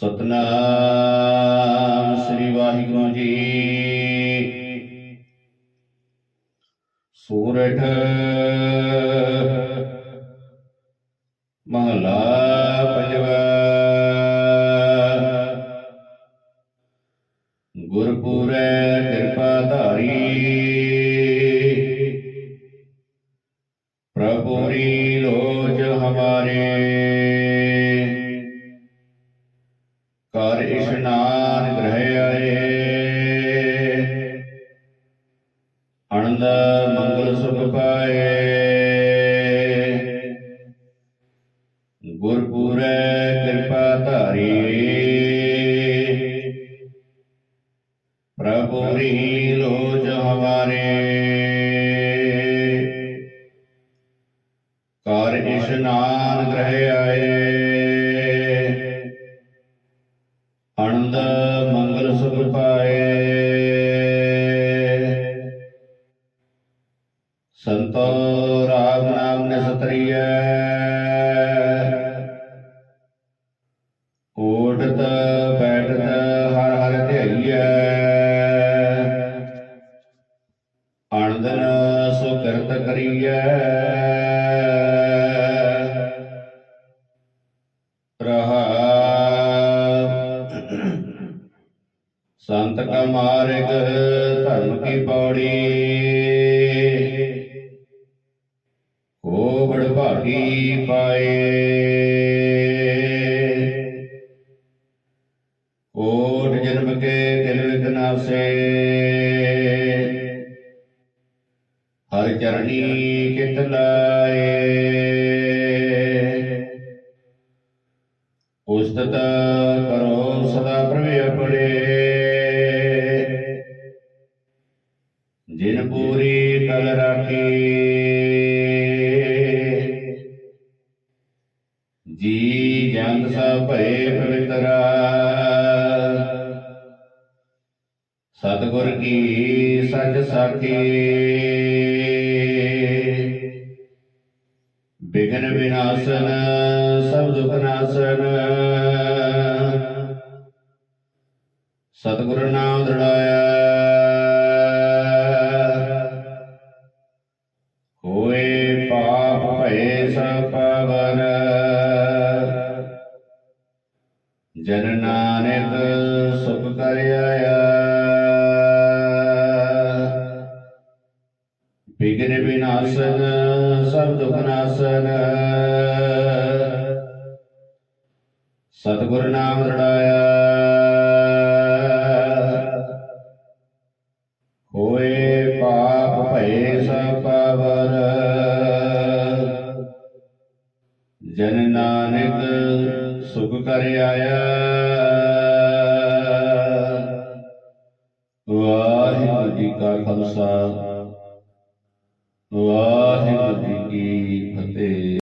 ਸਤਨਾਮ ਸ੍ਰੀ ਵਾਹਿਗੁਰੂ ਜੀ। ਸੂਰਠ ਮਹਲਾ ਪੰਜਵਾ। ਗੁਰਪੂਰੈ ਕਿਰਪਾ ਧਾਰੀ ਪ੍ਰਭੁਰੀ ਲੋਜ ਹਮਾਰੇ। ਕਰ ਇਸ਼ਨਾਨ ਗ੍ਰਹਿ ਆਏ। ਅਨੰਦ ਮੰਗਲ ਸੁਖ ਪਾਏ। ਗੁਰਪੂਰੈ ਕਿਰਪਾ ਧਾਰੀ ਪ੍ਰਭੁਰੀ ਲੋ ਹਮਾਰੇ ਕਰ ਇਸ਼ਨਾਨ ਗ੍ਰਹਿ ਨਾਮ ਨੇ ਸਤਰੀਐ ਓਟਤ ਬੈਠਤ, ਹਰ ਹਰ ਧਿਆਈਐ। ਅਨੰਦਨ ਸੁਕਰਤ ਕਰੀਐ। ਰਹਾ। ਸੰਤ ਕਾ ਮਾਰਗ ਧਰਮ ਕੀ ਪੌੜੀ। ਹੋ ਪਾਏ। ਕੋਟ ਜਨਮ ਕੇ ਦਿਲ ਵਿਗਨਾਸੇ ਹਰ ਚਰਣੀ ਕਿਤ ਲਾਏ। ਉਸਤਤ ਕਰੋ ਸਦਾ ਪ੍ਰਵੇ ਆਪਣੇ। ਜੀ ਜੰਗ ਸਭ ਭਏ ਪਵਿੱਤਰਾ ਸਤਿਗੁਰ ਕੀ ਸੱਚ ਸਾਖੀ। ਬਿਗਨ ਵਿਨਾਸ਼ਨ ਸਭ ਦੁਖ ਨਾਸ਼ਨ। ਸਤਿਗੁਰ ਨਾਮ ਦ੍ਰਿੜਾਇਆ। ਹੋਏ ਪਾਪ ਭਏ ਸਭ ਪਾਵਨ। ਜਨ ਨਾਨਕ ਸੁਖ ਕਰ ਆਇਆ। ਬਿਗਨ ਵਿਨਾਸ਼ਨ ਸਭ ਦੁਖ ਨਾਸ਼ਨ। ਸਤਿਗੁਰ ਨਾਮ ਦ੍ਰਿੜਾਇਆ ਹੋਏ ਪਾਪ ਭਏ ਸਭ ਪਾਵਨ ਜਨ ਨਾਨਕ ਸੁਖ ਕਰ ਆਇਆ। ਵਾਹਿਗੁਰੂ ਜੀ ਕਾ ਖਾਲਸਾ। ਵਾਹਿਗੁਰੂ ਜੀ ਕੀ ਫਤਿਹ।